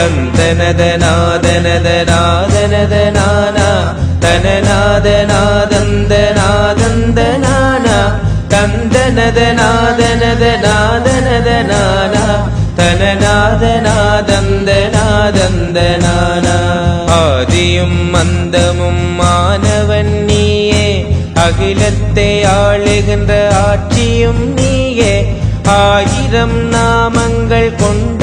தந்தனத நாதனத நாதனத நானா தனநாத நாதந்த நாதந்த நானா தந்தனத நாதனத நாதனத நானா தனநாத நாதந்த நாதந்த நானா ஆதியும் மந்தமும் மாணவன் நீயே அகிலத்தை ஆளுகின்ற ஆட்சியும் நீயே ஆயிரம் நாமங்கள் கொண்டு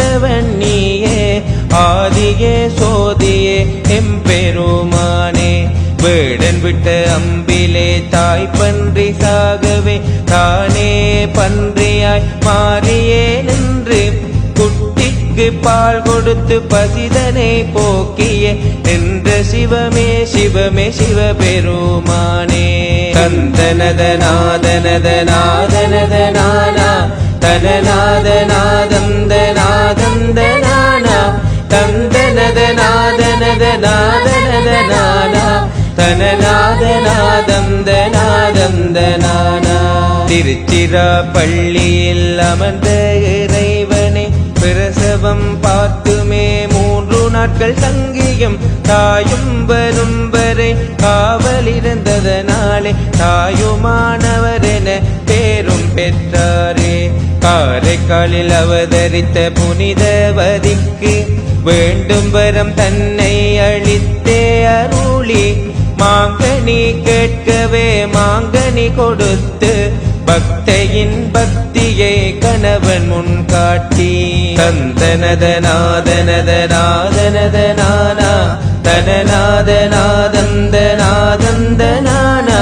சோதியே எம்பெருமானே வேடன் விட்ட அம்பிலே தாய் பன்றி சாகவே தானே பன்றியாய் மாறியே நின்று குட்டிக்கு பால் கொடுத்து பசிதனை போக்கிய நின்ற சிவமே சிவமே சிவபெருமானே. கந்தனத நாதனத நாதனத நானா தனநாத நாதந்த நாதந்த நானா தந்தனத திருச்சிராப்பள்ளியில் அமர்ந்த இறைவனே பிரசவம் பார்த்துமே மூன்று நாட்கள் தங்கியும் தாயும் வரும் வரை காவலிருந்ததனாலே தாயுமானவர் என பேரும் பெற்றாரே. காரைக்காலில் அவதரித்த புனிதவதிக்கு வேண்டும் வரம் தன்னை அளித்தே அருளி. மாங்கனி கேட்கவே மாங்கனி கொடுத்து பக்தையின் பக்தியை கணவன் முன் காட்டி. தந்தனதநாதனதநாதனதனானா தனநாதநாதந்தநாதந்தனானா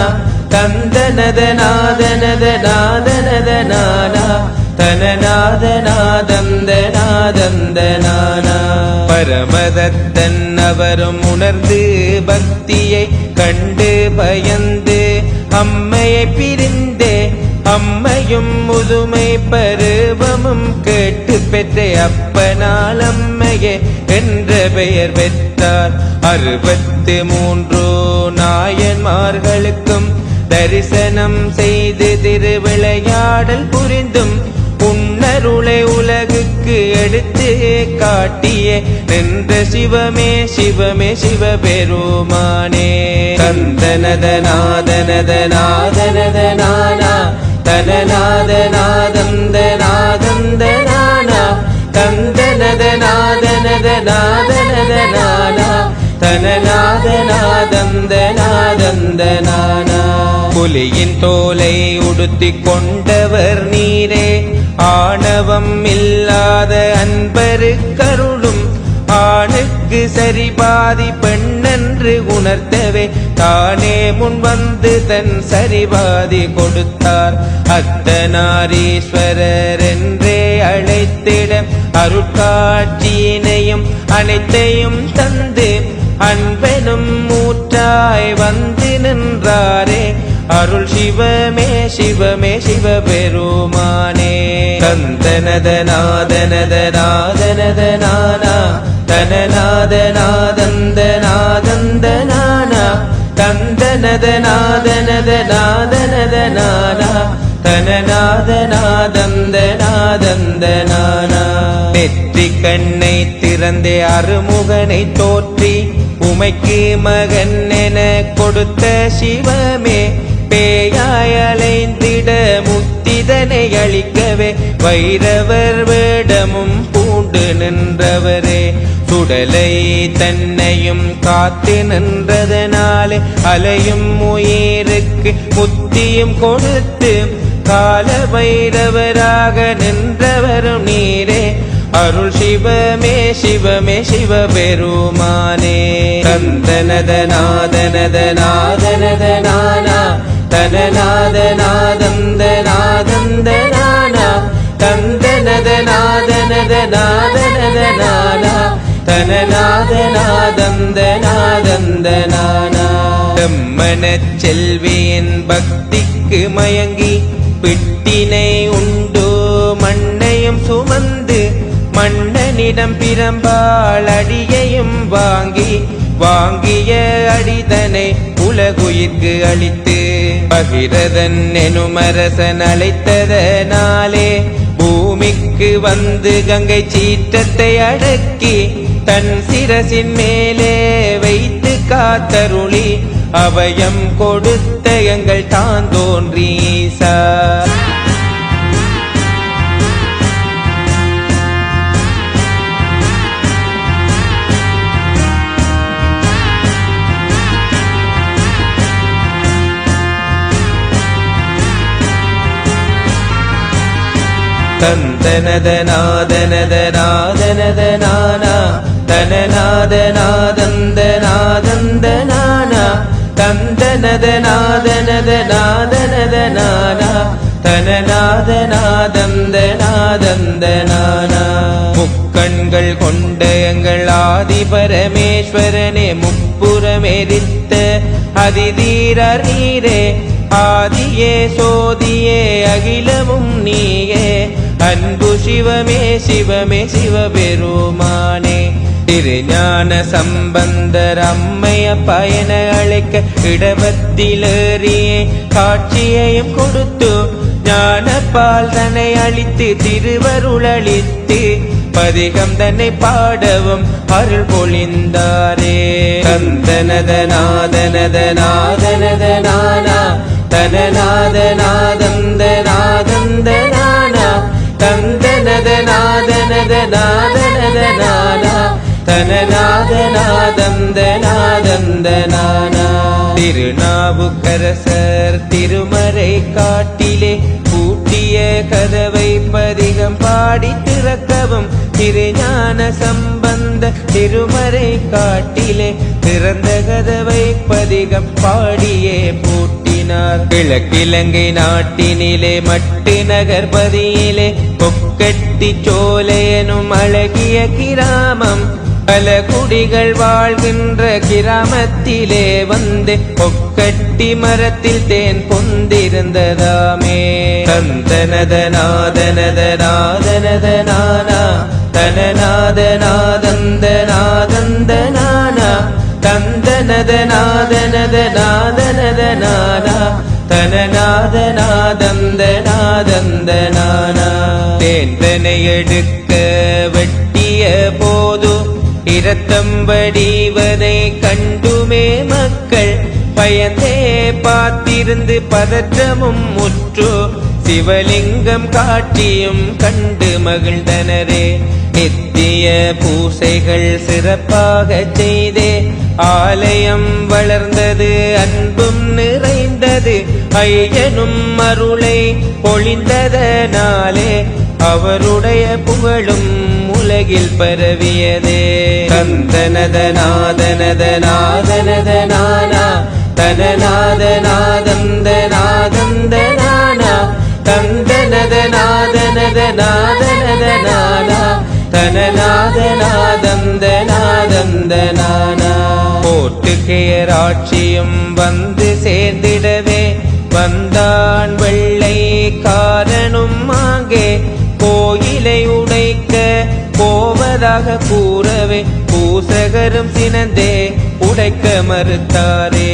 தந்தனதநாதனதநாதனதனானா தனநாதநாதந்தநாதந்தனானா. பரமதத்தன் அவரும் உணர்ந்து பக்தியை கண்டு பயந்து அம்மையை பிரிந்தே அம்மையும் முதுமை பருவமும் கேட்டு பெற்றே அப்பனால் அம்மையே என்ற பெயர் பெற்றார். அறுபத்து மூன்று நாயன்மார்களுக்கும் தரிசனம் செய்து திருவிளையாடல் புரிந்தும் உன்னருளை உலகுக்கு எடுத்து காட்டியே. நின்ற சிவமே சிவமே சிவபெருமானே. கந்தனத நாதனத நாதனத நானா தனநாத நாதந்த நாதந்த நானா கந்தனத நாதனத நாதனத நானா தனநாத நாதந்த நாதந்த நானா புலியின் தோலை உடுத்திக் கொண்டவர் நீரே. ஆணவம் இல்லாத அன்பரு கருளும் ஆணுக்கு சரி பாதி பெண்ணென்று உணர்த்தவே தானே முன் வந்து தன் சரிபாதி கொடுத்தார். அத்தனாரீஸ்வரர் என்றே அழைத்திட அருட்காட்சியினையும் அனைத்தையும் தந்து அன்பெனும் மூற்றாய் வந்து நின்றாரே. அருள் சிவமே சிவமே சிவபெருமானே. கந்தனத நாதனத நாதனத நானா தனநாத நெற்றி கண்ணை திறந்தே அருமுகனை தோற்றி உமைக்கு மகன் என கொடுத்த சிவமே பேயாய் அலைந்திட முத்திதனை அளிக்கவே வைரவர் வேடமும் பூண்டு நின்றவரே. சுடலை தன்னையும் காத்து நின்றதனாலே அலையும் உயிருக்கு முத்தியும் கொடுத்து கால வைரவராக நின்றவரும் நீரே. அருள் சிவமே சிவமே சிவபெருமானே. கந்தனத நாதனத நாதனத நானா தனநாத நாதந்த நாதந்த நானா கந்தனத நாதனத நாதனத நானா தனநாத நாதந்த நாதந்த நானா மனச் செல்வியின் பக்திக்கு மயங்கி பிட்டினை உண்டோ மண்ணையும் சுமந்த மன்னனிடம் பிரம்பாள் அடியையும் வாங்கி வாங்கிய அடிதனை உலகுயிர்க்கு அளித்து பகிரதன் எனுமரசன் அழைத்ததனாலே பூமிக்கு வந்து கங்கை சீற்றத்தை அடக்கி தன் சிரசின் மேலே வைத்து காத்தருளி அவயம் கொடுத்த எங்கள் தான் தோன்றீசா தனநாத நாதந்த நாதந்த நானா முக்கண்கள் கொண்ட எங்கள் ஆதி பரமேஸ்வரனே முப்புறமெரித்த அதிதீரர் நீரே. ஆதியே சோதியே அகிலமும் நீயே. அன்பு சிவமே சிவமே சிவபெருமானே. திருஞான சம்பந்தர் அம்மைய பயன அழைக்க இடவத்திலேறியே. காட்சியையும் கொடுத்து ஞானப்பால் தன்னை அளித்து திருவருளளித்து பதிகம் தன்னை பாடவும் அருள் பொழிந்தாரே. கந்தனத நாதனத நாதனத நானா தனநாத நாதந்த நாதந்த திருநாவுக்கரசர் திருமறை காட்டிலே பூட்டிய கதவை பதிகம் பாடி திறக்கவும் திருஞான சம்பந்த திருமறை காட்டிலே திறந்த கதவை பதிகம் பாடியே பேசினார் கிழக்கிழங்கை நாட்டினிலே மட்டு நகர்பதியிலே கொக்கட்டி சோலையனும் அழகிய கிராமம். பல குடிகள் வாழ்கின்ற கிராமத்திலே வந்து கொக்கட்டி மரத்தில் தேன் பொந்திருந்ததாமே. தந்தனத நாதனத நாதனத நானா தனநாத நாதந்த நாதந்த நானா தந்தனத நாதனத நாதனத நானா தனநாத நாதந்த நாதந்த நானா தேந்தனை எடுக்க வெட்டிய போது இரத்தம்படிவதை கண்டுமே மக்கள். பயந்தே பார்த்திருந்து பதற்றமும் முற்று சிவலிங்கம் காட்டியும் கண்டு மகிழ்ந்தனரே. நித்திய பூசைகள் சிறப்பாக செய்தே ஆலயம் வளர்ந்தது அன்பும் நிறைந்தது. ஐயனும் அருளை பொழிந்ததனாலே அவருடைய புகழும் உலகில் பரவியதே. கந்தனத நாதனத நாதனத தனநாதநாதந்தநாதந்தனானா. தனநாத நாதந்த வந்து சேர்ந்திடவே வந்தான் வெள்ளை காரனும் ஆகே கோயிலை உடைக்க போவதாக கூறவே பூசகரும் சினந்தே உடைக்க மறுத்தாரே.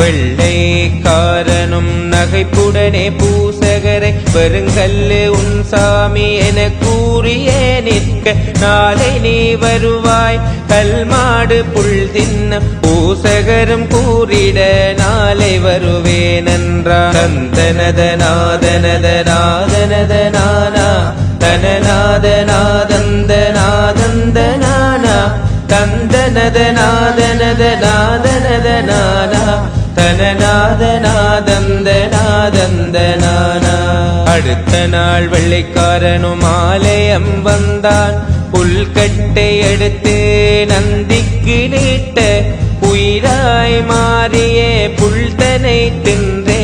வெள்ளைக்காரனும் நகைப்புடனே பூசகரை பெருங்கல்லு உன் சாமி என கூறியே நிற்க நாளை நீ வருவாய் கல்மாடு புல் தின்ன பூசகரும் கூறிட நாளை வருவேன் என்றார் நந்தனத நாதனத நாதனத நானா தனநாத நாதந்த நாதந்த நானா தந்தனத நாதனத நாதனத நானா தனநாத நாதந்த நாதந்த நானா அடுத்த நாள் வெள்ளைக்காரனும் ஆலயம் வந்தான். புல்கட்டை எடுத்து நந்திக்கு நீட்ட உயிராய் மாறியே புல்தனை தின்றே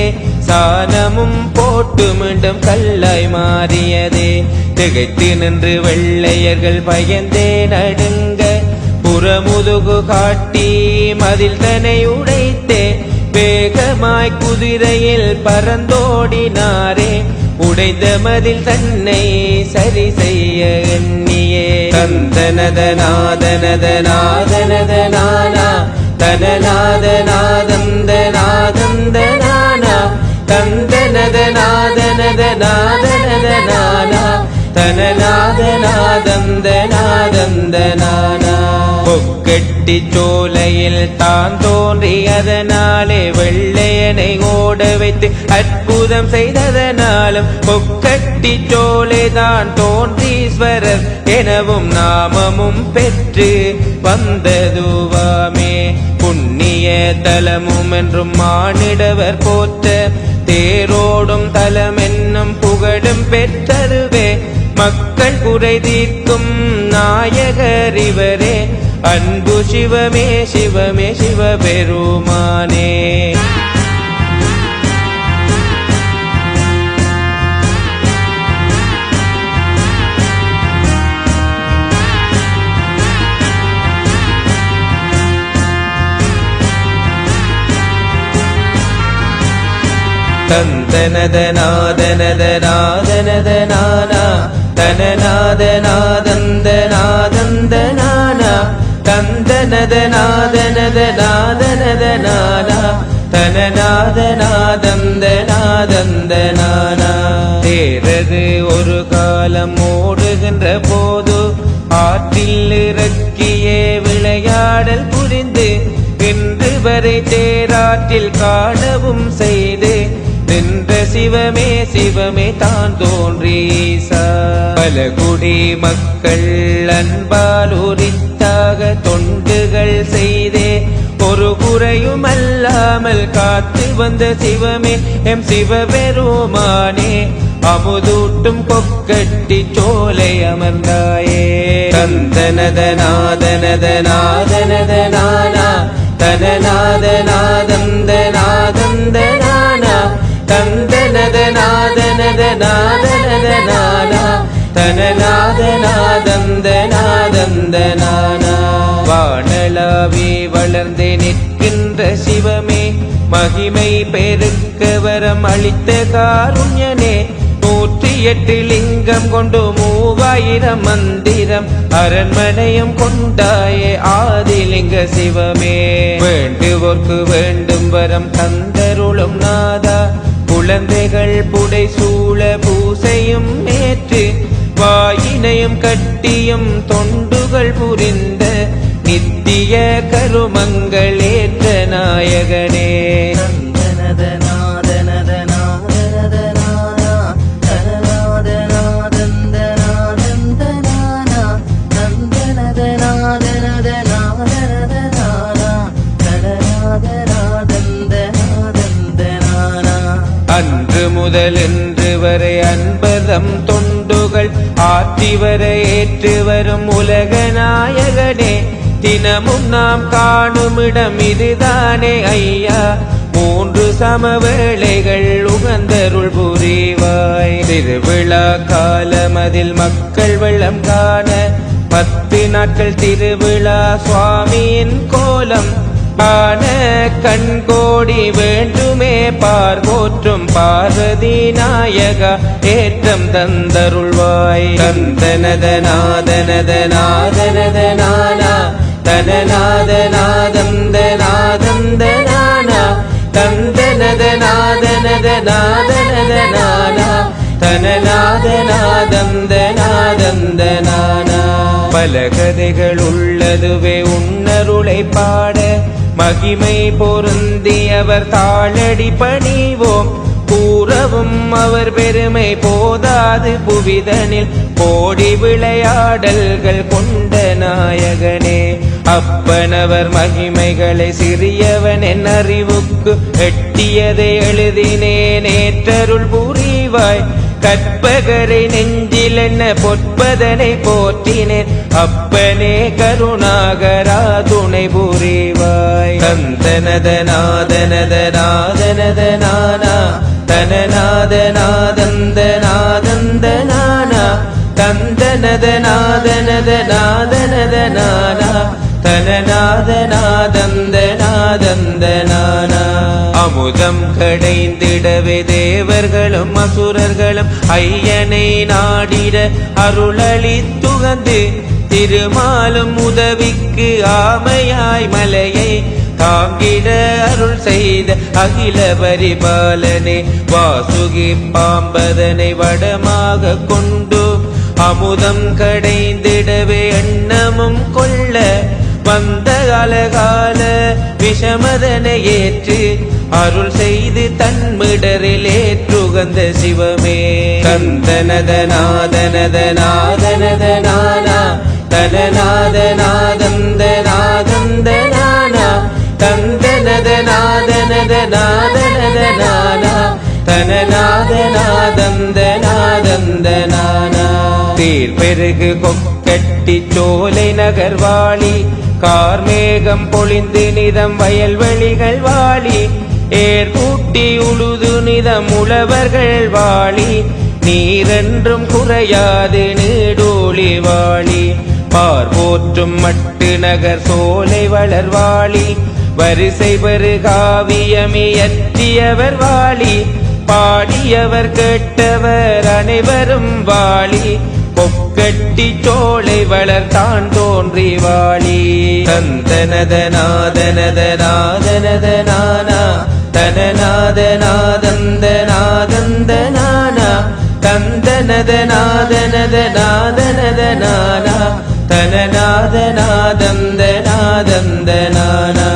தானமும் போட்டு மீண்டும் கல்லாய் மாறியதே. திகைத்து நின்று வெள்ளையர்கள் பயந்தே நடுங்க. புறமுதுகு காட்டி மதில் தனை உடைத்தே. வேகமாய் குதிரையில் பறந்தோடினாரே. உடைந்த மதில் தன்னை சரி செய்ய எண்ணியே. தந்தனத நாதனத நாதனத நானா தனநாத நாதந்த நாதந்த நானா தந்தனத நாதனத நாதனத நானா தனநாத நாதந்த நாதந்த நானா கொக்கெட்டி சோலையில் தான் தோன்றி அதனாலே வெள்ளையனை ஓட வைத்து அற்புதம் செய்ததனாலும் கொக்கட்டி சோலை தான் தோன்றீஸ்வரர் எனவும் நாமமும் பெற்று வந்ததுவாமே. புண்ணிய தலமும் என்றும் மானிடவர் போற்ற தேரோடும் தலமென்னும் புகழும் பெற்றருவே. மக்கள் குறை தீர்க்கும் நாயகர் இவரே. அன்பு சிவமே சிவமே சிவபெருமானே. தந்தனதநாதனதநாதனதனானா தனநாதநாதந்தநாதந்தனானா தந்தனதநாதனதநாதனதனானா தனநாதநாதந்தநாதந்தனானா தேரது ஒரு காலம் ஓடுகின்ற போது ஆற்றில் இறக்கியே விளையாடல் புரிந்து இன்று வரை தேராற்றில் காணவும் செய்து நின்ற சிவமே சிவமே தான் தோன்றீசா பல குடி மக்கள் அன்பால் உரித்தாக தொண்டுகள் செய்தே ஒரு குறையும் அல்லாமல் காத்து வந்த சிவமே எம் சிவபெருமானே அமுதூட்டும் கொக்கட்டி சோலை அமர்ந்தாயே. தந்தனதநாதனதநாதனதனானா தனநாதநாதந்தநாதந்தனானா தந்தனதநாதனதநாதனதனானா தனநாதநாதந்தநாதந்தனானா வானலாவே வளர்ந்து நிற்கின்ற சிவமே மகிமை பெருக்க வரம் அளித்த காருண்யனே. நூற்றி எட்டு லிங்கம் கொண்டு மூவாயிரம் மந்திரம் அரண்மனையும் கொண்டாயே ஆதிலிங்க சிவமே. வேண்டுவோர்க்கு வேண்டும் வரம் தந்தருளும் நாதா குழந்தைகள் புடை சூழ பூசையும் ஏற்று வாயினையும் கட்டியும் தொண்டுகள் புரிந்த நித்திய கருமங்கள் ஏற்ற நாயகனே. அன்று முதல் இன்று வரை அன்பதம் தொண்டுகள் ஆற்றி வர ஏற்று வரும் உலக நாயகனே தினமும் நாம் காணும் இடம் இதுதானே ஐயா. மூன்று சமவேளைகள் உகந்தருள் புரிவாய். திருவிழா காலமதில் மக்கள் வெள்ளம் காண பத்து நாட்கள் திருவிழா சுவாமியின் கோலம் ஆன கண்கோடி வேண்டுமே பார்வோற்றும் பார்வதி நாயகா ஏற்றம் தந்தருள்வாய். தந்தனதநாதனதநாதனதனானா தனநாதநாதந்தநாதந்தனானா தந்தனதநாதனதநாதனதனானா தனநாதநாதந்தநாதந்தனானா பல கதைகள் உள்ளதுவே உன்னருளை பாட. மகிமை பொருந்தியவர் தாளடி பணிவோம். கூறவும் அவர் பெருமை போதாது. புவிதனில் கோடி விளையாடல்கள் கொண்ட நாயகனே. அப்பனவர் மகிமைகளை சிறியவன் என் அறிவுக்கு எட்டியதை எழுதினேன். ஏற்றருள் புரிவாய். கற்பகரை நெஞ்சில் என்ன பொற்பதனை போற்றினேன். அப்பனே கருணாகரா துணை புரிவாய். கந்தனதநாதனதநாதனதனானா தனநாதநாதந்தநாதந்தனானா தந்தனதநாதனதநாதனதனானா தனநாதநாதந்தநாதந்தனானா அமுதம் கடைந்திடவே தேவர்களும் அசுரர்களும் ஐயனை நாடிட அருளளி துகந்து திருமாலும் உதவிக்கு ஆமையாய் மலையை தாங்கிட அருள் செய்த அகில பரிபாலனே வாசுகி பாம்பதனை வடமாக கொண்டு அமுதம் கடைந்திடவே எண்ணமும் கொள்ள வந்த அழகால விஷமதனை ஏற்று அருள் செய்து தன்மிடரில் ஏற்றுகந்த சிவமே. தந்தனதநாதனதநாதனதனானா தனநாதநாதந்தநாதந்தனானா தந்தனதநாதனதநாதனதனானா தனநாதநாதந்தநாதந்தனானா. தேர் பெருகு கொக்கட்டி சோலை நகர்வாளி கார்மேகம் பொழிந்து நிதம் வயல்வெளிகள் வாளி ஏர் கூட்டி உழுது நிதம் உழவர்கள் வாளி நீரென்றும் குறையாது நீடோழி வாளி பார்வோற்றும் மட்டு நகர் சோலை வளர்வாளி வரிசை பெரு காவியமியற்றியவர் வாளி பாடியவர் கேட்டவர் அனைவரும் வாளி கட்டி சோலை வளர்த்தான் தோன்றி வாழி தந்தனதநாதனதநாதனதனானா தனநாதநாதந்தநாதந்தனானா தந்தனதநாதனதநாதனதனானா தனநாதநாதந்தநாதந்தனானா